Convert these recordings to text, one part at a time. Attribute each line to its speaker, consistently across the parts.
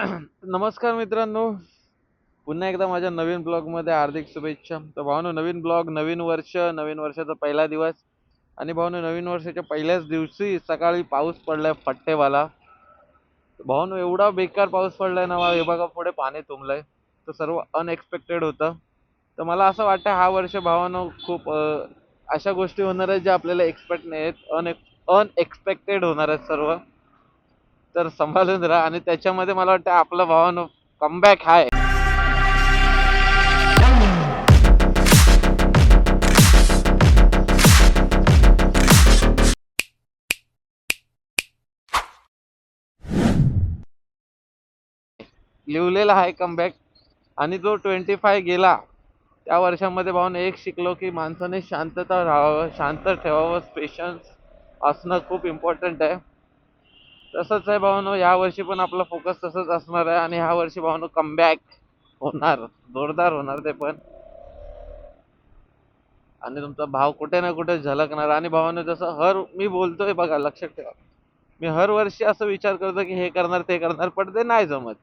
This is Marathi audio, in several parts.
Speaker 1: नमस्कार मित्रांनो. पुन्हा एकदा माझ्या नवीन ब्लॉगमध्ये हार्दिक शुभेच्छा. तर भावनो नवीन ब्लॉग नवीन वर्ष नवीन वर्षाचा पहिला दिवस आणि भावनो नवीन वर्षाच्या पहिल्याच दिवशी सकाळी पाऊस पडलाय फट्टेवाला. भावनो एवढा बेकार पाऊस पडलाय ना हे बघा पुढे पाणी तुंबलंय. तर सर्व अनएक्सपेक्टेड होतं. तर मला असं वाटतं हा वर्ष भावानो खूप अशा गोष्टी होणार आहेत ज्या आपल्याला एक्सपेक्ट नाही आहेत अन अनएक्सपेक्टेड होणार आहेत सर्व. तर सांभाळून राहा आणि त्याच्यामध्ये मला वाटतं आपलं भावानं कमबॅक आहे लिवलेला आहे कमबॅक आणि जो ट्वेंटी फाय गेला त्या वर्षामध्ये भाऊन एक शिकलो की माणसाने शांतता राहावं शांत ठेवावं. पेशन्स असणं खूप इम्पॉर्टंट आहे. तसंच आहे भावनो या वर्षी पण आपला फोकस तसंच असणार आहे आणि ह्या वर्षी भावनो कमबॅक होणार जोरदार होणार ते पण. आणि तुमचा भाव कुठे ना कुठे झलकणार. आणि भावानं जसं हर मी बोलतोय बघा लक्षात ठेवा. मी हर वर्षी असं विचार करतो की हे करणार ते करणार पण ते नाही जमत.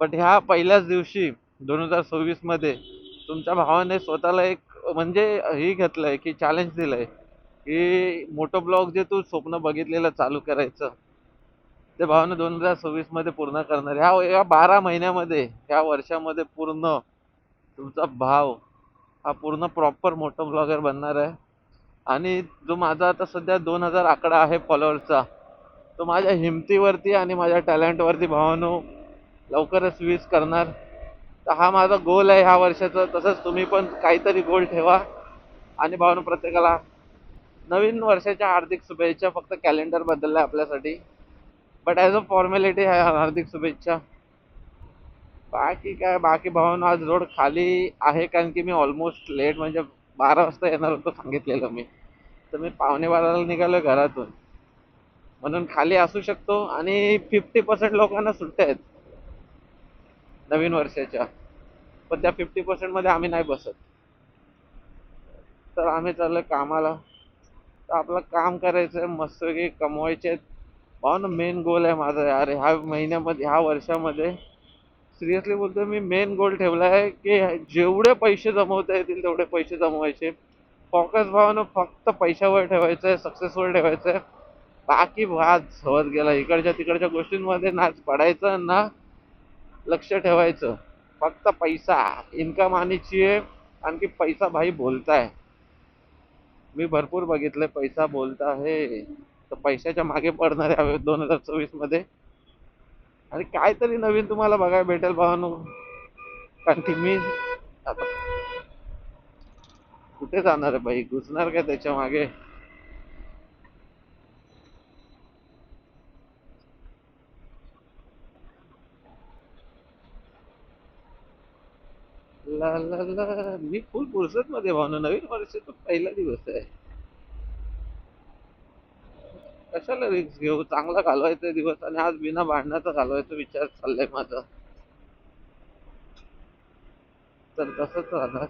Speaker 1: बट ह्या पहिल्याच दिवशी दोन हजार सव्वीसमध्ये तुमच्या भावाने स्वतःला एक म्हणजे हे घेतलंय की चॅलेंज दिलंय. की मोठं ब्लॉग जे तू स्वप्न बघितलेलं चालू करायचं ते भावानं दोन हजार सव्वीसमध्ये पूर्ण करणार ह्या या बारा महिन्यामध्ये ह्या वर्षामध्ये पूर्ण तुमचा भाव हा पूर्ण प्रॉपर मोठा ब्लॉगर बनणार आहे. आणि जो माझा आता सध्या दोन हजार आकडा आहे फॉलोअरचा तो माझ्या हिमतीवरती आणि माझ्या टॅलेंटवरती भावानो लवकरच वीज करणार. तर हा माझा गोल आहे ह्या वर्षाचा. तसंच तुम्ही पण काहीतरी गोल ठेवा. आणि भावानो प्रत्येकाला नवीन वर्षाच्या हार्दिक शुभेच्छा फक्त कॅलेंडर बदलला आहे आपल्यासाठी. बट ॲज अ फॉर्मॅलिटी आहे हार्दिक शुभेच्छा. बाकी काय बाकी भावना आज रोड खाली आहे कारण की मी ऑलमोस्ट लेट म्हणजे बारा वाजता येणार होतो सांगितलेलं मी. तर मी पावणे बाराला निघालो घरातून. म्हणून खाली असू शकतो आणि फिफ्टी पर्सेंट लोकांना सुट्ट्या आहेत. नवीन वर्षाच्या. पण त्या फिफ्टी पर्सेंटमध्ये आम्ही नाही बसत. तर आम्ही चाललो कामाला. तर आपलं काम करायचं आहे मस्तपैकी कमवायचे आहेत भावना मेन गोल आहे माझा. यार ह्या महिन्यामध्ये ह्या वर्षामध्ये सिरियसली बोलतो मी मेन गोल ठेवला आहे की जेवढे पैसे जमवता येतील तेवढे पैसे जमवायचे. फोकस भावानं फक्त पैशावर ठेवायचं आहे सक्सेसवर ठेवायचं आहे बाकी वाद होत गेला. इकडच्या तिकडच्या गोष्टींमध्ये नाच पडायचं ना लक्ष ठेवायचं. फक्त पैसा इन्कम आणायची आहे आणखी पैसा भाई बोलताय. मी भरपूर बघितलंय पैसा बोलता आहे. तर पैशाच्या मागे पडणार आहे दोन हजार चोवीसमध्ये. आणि काहीतरी नवीन तुम्हाला बघायला भेटेल भावानो. कारण की मी आता कुठे जाणार आहे बाई? घुसणार का त्याच्यामागे? ला ला ला. मी फुल फुरसत मध्ये भावना. नवीन वर्षाचा पहिला दिवस आहे. कशाला रिक्स घेऊ? चांगला घालवायचा दिवस आणि आज बिना भांडणाचा घालवायचा विचार चाललाय माझा. तर तसंच राहणार.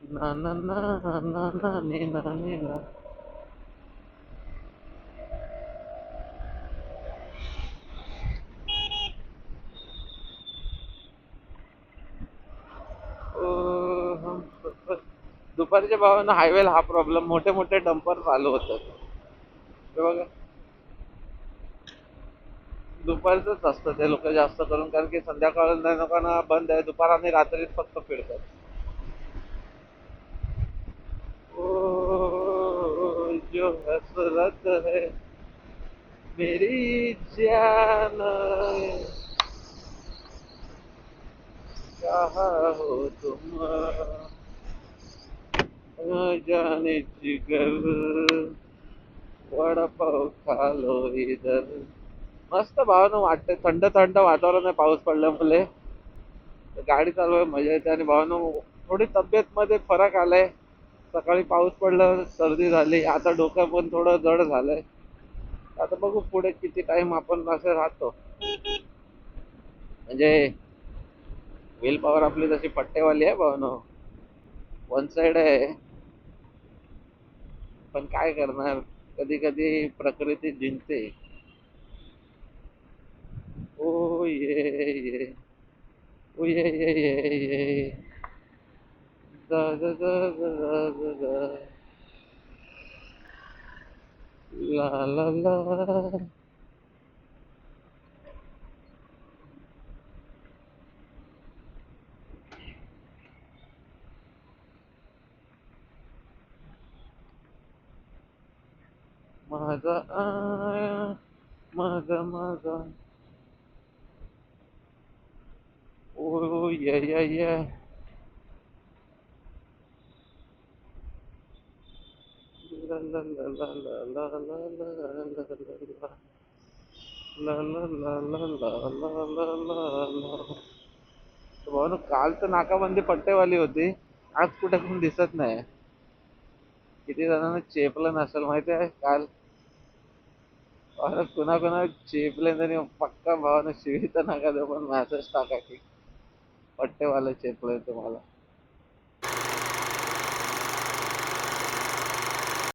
Speaker 1: ना ना ना ना ना ने ना ने ना. दुपारच्या भावानं हायवेला हा प्रॉब्लेम मोठे मोठे डंपर चालू होतात हे बघा. दुपारचंच असतं ते लोक जास्त करून कारण की संध्याकाळ लोकांना बंद आहे दुपार आणि रात्रीच फक्त फिरतात. ओ, जो हसरत है मेरी जान कहा हो तुम? जाने गरज वडापाव खालो इधर. मस्त भावानं वाटतंय थंड थंड वातावरण आहे पाऊस पडल्यामुळे. गाडी चालवाय मजा येते आणि भावानं थोडी तब्येत मध्ये फरक आलाय. सकाळी पाऊस पडला सर्दी झाली. आता डोकं पण थोडं जड झालंय. आता बघू पुढे किती टाइम आपण असं राहतो. म्हणजे विल पॉवर आपली तशी पट्टेवाली आहे भावनो. वन साइड आहे. पण काय करणार? कधी कधी प्रकृती जिंकते. ओ ये ये. ओ ये ये ये ये. दा दा दा दा दा दा दा. ला ला ला. माझा आया माझा माझा ओ ये या ये ला ला ला ला ला ला ला भाऊ काल तर नाकाबंदी पट्टेवाली होती आज कुठे कोण दिसत नाही किती जणांना चेपलं नसेल माहिती आहे काल अरे कुणा कुणा चेपले तरी पक्का भावानं शिवी तर नका देऊ पण मॅसेज टाका की. पट्टेवाला चेपले तुम्हाला.